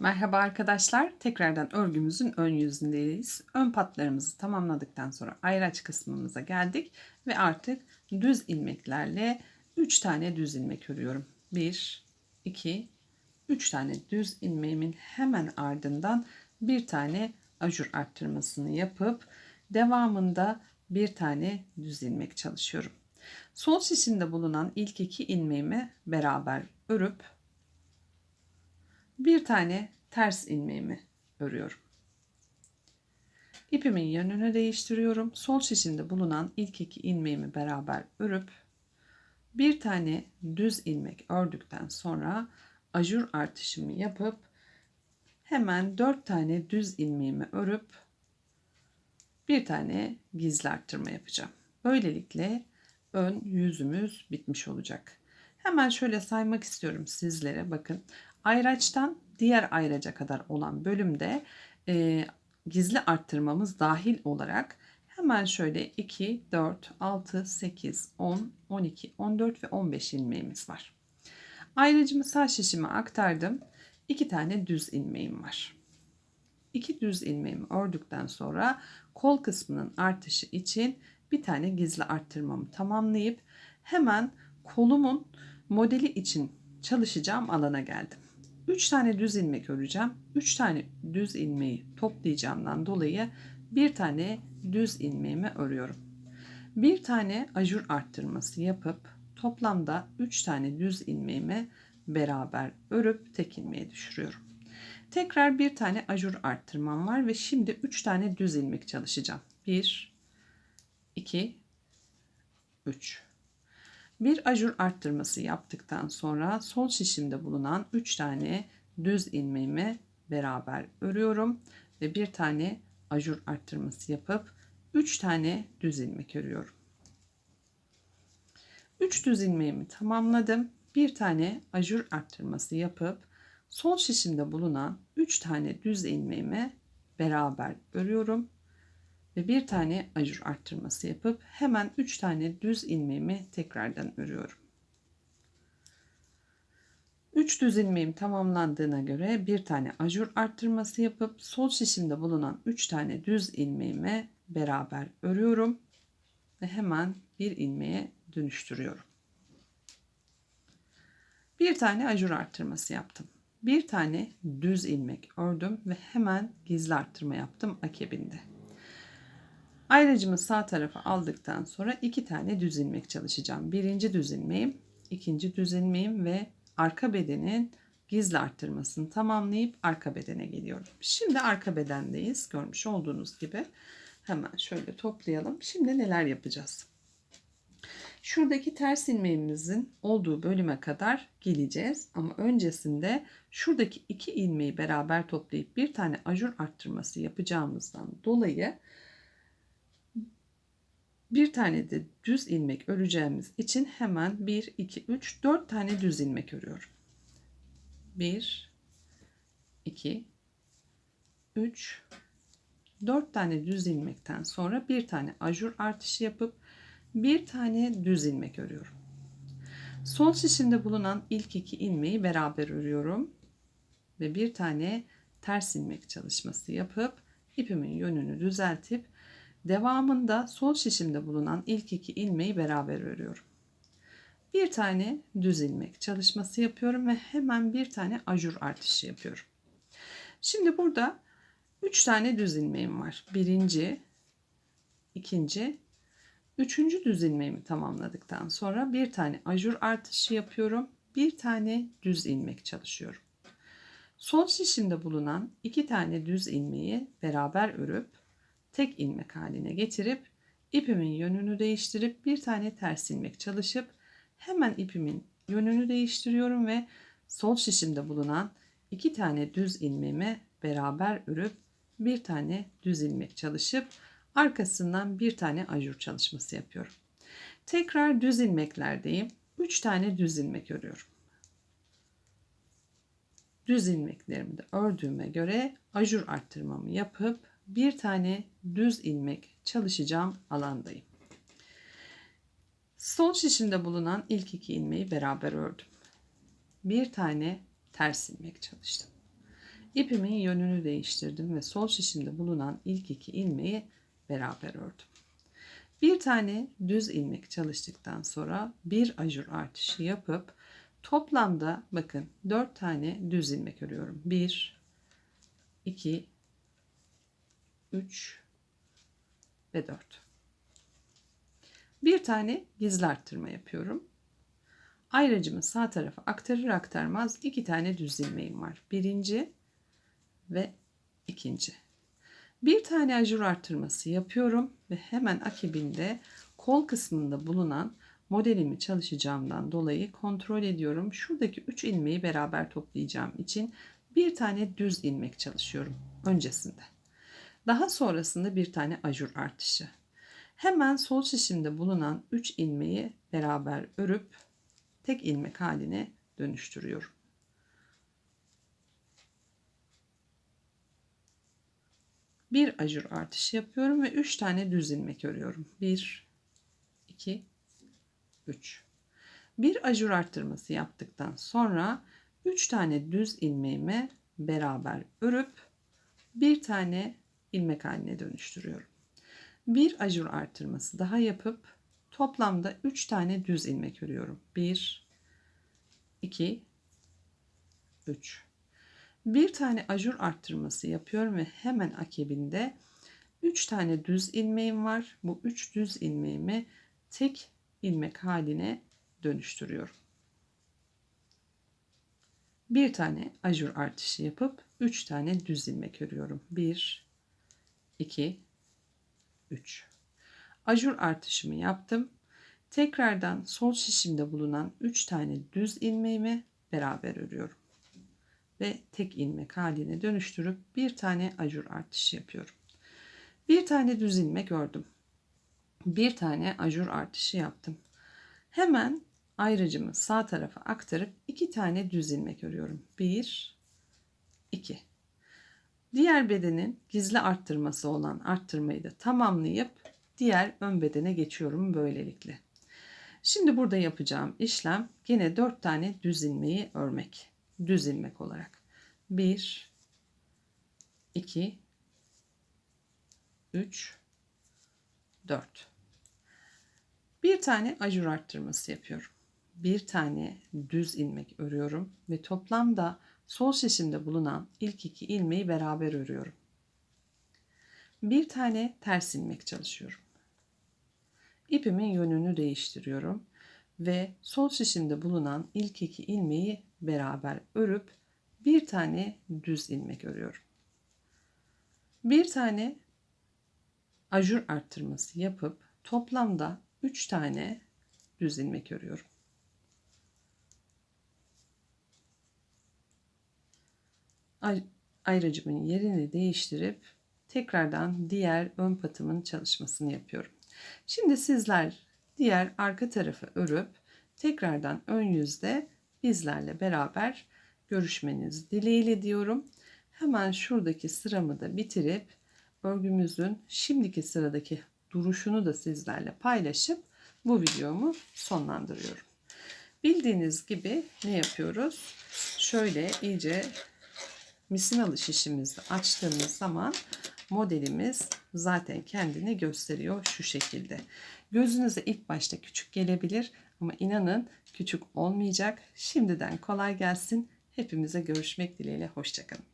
Merhaba arkadaşlar. Tekrardan örgümüzün ön yüzündeyiz. Ön patlarımızı tamamladıktan sonra ayraç kısmımıza geldik ve artık düz ilmeklerle 3 tane düz ilmek örüyorum. 1 2 3 tane düz ilmeğimin hemen ardından bir tane ajur arttırmasını yapıp devamında bir tane düz ilmek çalışıyorum. Sol şişinde bulunan ilk iki ilmeğimi beraber örüp bir tane ters ilmeğimi örüyorum. İpimin yönünü değiştiriyorum. Sol şişimde bulunan ilk iki ilmeğimi beraber örüp bir tane düz ilmek ördükten sonra ajur artışımı yapıp hemen dört tane düz ilmeğimi örüp bir tane gizli arttırma yapacağım. Böylelikle ön yüzümüz bitmiş olacak. Hemen şöyle saymak istiyorum sizlere. Bakın ayraçtan diğer ayraca kadar olan bölümde e, gizli arttırmamız dahil olarak hemen şöyle 2, 4, 6, 8, 10, 12, 14 ve 15 ilmeğimiz var. Ayracımı sağ şişime aktardım. 2 tane düz ilmeğim var. 2 düz ilmeğimi ördükten sonra kol kısmının artışı için bir tane gizli arttırmamı tamamlayıp hemen kolumun modeli için çalışacağım alana geldim. 3 tane düz ilmek öreceğim. 3 tane düz ilmeği toplayacağımdan dolayı bir tane düz ilmeğimi örüyorum. Bir tane ajur arttırması yapıp toplamda 3 tane düz ilmeğimi beraber örüp tek ilmeğe düşürüyorum. Tekrar bir tane ajur arttırmam var ve şimdi 3 tane düz ilmek çalışacağım. 1 2 3 bir ajur arttırması yaptıktan sonra sol şişimde bulunan 3 tane düz ilmeğimi beraber örüyorum ve bir tane ajur arttırması yapıp 3 tane düz ilmek örüyorum. 3 düz ilmeğimi tamamladım. Bir tane ajur arttırması yapıp sol şişimde bulunan 3 tane düz ilmeğimi beraber örüyorum ve bir tane ajur arttırması yapıp hemen 3 tane düz ilmeğimi tekrardan örüyorum. 3 düz ilmeğim tamamlandığına göre bir tane ajur arttırması yapıp sol şişimde bulunan 3 tane düz ilmeğimi beraber örüyorum ve hemen bir ilmeğe dönüştürüyorum. Bir tane ajur arttırması yaptım. Bir tane düz ilmek ördüm ve hemen gizli arttırma yaptım akabinde. Ayracımı sağ tarafa aldıktan sonra iki tane düz ilmek çalışacağım. Birinci düz ilmeğim, ikinci düz ilmeğim ve arka bedenin gizli arttırmasını tamamlayıp arka bedene geliyorum. Şimdi arka bedendeyiz. Görmüş olduğunuz gibi. Hemen şöyle toplayalım. Şimdi neler yapacağız? Şuradaki ters ilmeğimizin olduğu bölüme kadar geleceğiz. Ama öncesinde şuradaki iki ilmeği beraber toplayıp bir tane ajur arttırması yapacağımızdan dolayı bir tane de düz ilmek öreceğimiz için hemen 1, 2, 3, 4 tane düz ilmek örüyorum. 1, 2, 3, 4 tane düz ilmekten sonra bir tane ajur artışı yapıp bir tane düz ilmek örüyorum. Sol şişinde bulunan ilk iki ilmeği beraber örüyorum ve bir tane ters ilmek çalışması yapıp ipimin yönünü düzeltip Devamında sol şişimde bulunan ilk iki ilmeği beraber örüyorum. Bir tane düz ilmek çalışması yapıyorum ve hemen bir tane ajur artışı yapıyorum. Şimdi burada 3 tane düz ilmeğim var. Birinci, ikinci, üçüncü düz ilmeğimi tamamladıktan sonra bir tane ajur artışı yapıyorum. Bir tane düz ilmek çalışıyorum. Sol şişimde bulunan iki tane düz ilmeği beraber örüp tek ilmek haline getirip ipimin yönünü değiştirip bir tane ters ilmek çalışıp hemen ipimin yönünü değiştiriyorum ve sol şişimde bulunan iki tane düz ilmeğimi beraber örüp bir tane düz ilmek çalışıp arkasından bir tane ajur çalışması yapıyorum. Tekrar düz ilmeklerdeyim. 3 tane düz ilmek örüyorum. Düz ilmeklerimi de ördüğüme göre ajur arttırmamı yapıp bir tane düz ilmek çalışacağım alandayım. Sol şişimde bulunan ilk iki ilmeği beraber ördüm. Bir tane ters ilmek çalıştım. İpimin yönünü değiştirdim ve sol şişimde bulunan ilk iki ilmeği beraber ördüm. Bir tane düz ilmek çalıştıktan sonra bir ajur artışı yapıp toplamda bakın 4 tane düz ilmek örüyorum. 1 2 3 ve 4. Bir tane gizli arttırma yapıyorum. Ayracımı sağ tarafa aktarır aktarmaz iki tane düz ilmeğim var. Birinci ve ikinci. Bir tane ajur artırması yapıyorum ve hemen akibinde kol kısmında bulunan modelimi çalışacağımdan dolayı kontrol ediyorum. Şuradaki 3 ilmeği beraber toplayacağım için bir tane düz ilmek çalışıyorum öncesinde. Daha sonrasında bir tane ajur artışı. Hemen sol şişimde bulunan 3 ilmeği beraber örüp tek ilmek haline dönüştürüyorum. Bir ajur artışı yapıyorum ve 3 tane düz ilmek örüyorum. 1 2 3. Bir ajur arttırması yaptıktan sonra 3 tane düz ilmeğimi beraber örüp bir tane ilmek haline dönüştürüyorum. Bir ajur artırması daha yapıp toplamda 3 tane düz ilmek örüyorum. 1 2 3 bir tane ajur arttırması yapıyorum ve hemen akibinde 3 tane düz ilmeğim var. Bu 3 düz ilmeğimi tek ilmek haline dönüştürüyorum. Bir tane ajur artışı yapıp 3 tane düz ilmek örüyorum. 1 2 3 Ajur artışımı yaptım. Tekrardan sol şişimde bulunan 3 tane düz ilmeğimi beraber örüyorum ve tek ilmek haline dönüştürüp bir tane ajur artışı yapıyorum. Bir tane düz ilmek ördüm. Bir tane ajur artışı yaptım. Hemen ayrıcımı sağ tarafa aktarıp iki tane düz ilmek örüyorum. Bir, iki. Diğer bedenin gizli arttırması olan arttırmayı da tamamlayıp diğer ön bedene geçiyorum böylelikle. Şimdi burada yapacağım işlem yine 4 tane düz ilmeği örmek düz ilmek olarak. 1 2 3 4 Bir tane ajur arttırması yapıyorum. Bir tane düz ilmek örüyorum ve toplamda sol şişimde bulunan ilk iki ilmeği beraber örüyorum. Bir tane ters ilmek çalışıyorum. İpimin yönünü değiştiriyorum ve sol şişimde bulunan ilk iki ilmeği beraber örüp bir tane düz ilmek örüyorum. Bir tane ajur arttırması yapıp toplamda 3 tane düz ilmek örüyorum. Ayracımın yerini değiştirip tekrardan diğer ön patımın çalışmasını yapıyorum. Şimdi sizler diğer arka tarafı örüp tekrardan ön yüzde bizlerle beraber görüşmeniz dileğiyle diyorum. Hemen şuradaki sıramı da bitirip örgümüzün şimdiki sıradaki duruşunu da sizlerle paylaşıp bu videomu sonlandırıyorum. Bildiğiniz gibi ne yapıyoruz? Şöyle iyice misinalı şişimizi açtığımız zaman modelimiz zaten kendini gösteriyor şu şekilde. Gözünüze ilk başta küçük gelebilir ama inanın küçük olmayacak. Şimdiden kolay gelsin. Hepimize görüşmek dileğiyle. Hoşçakalın.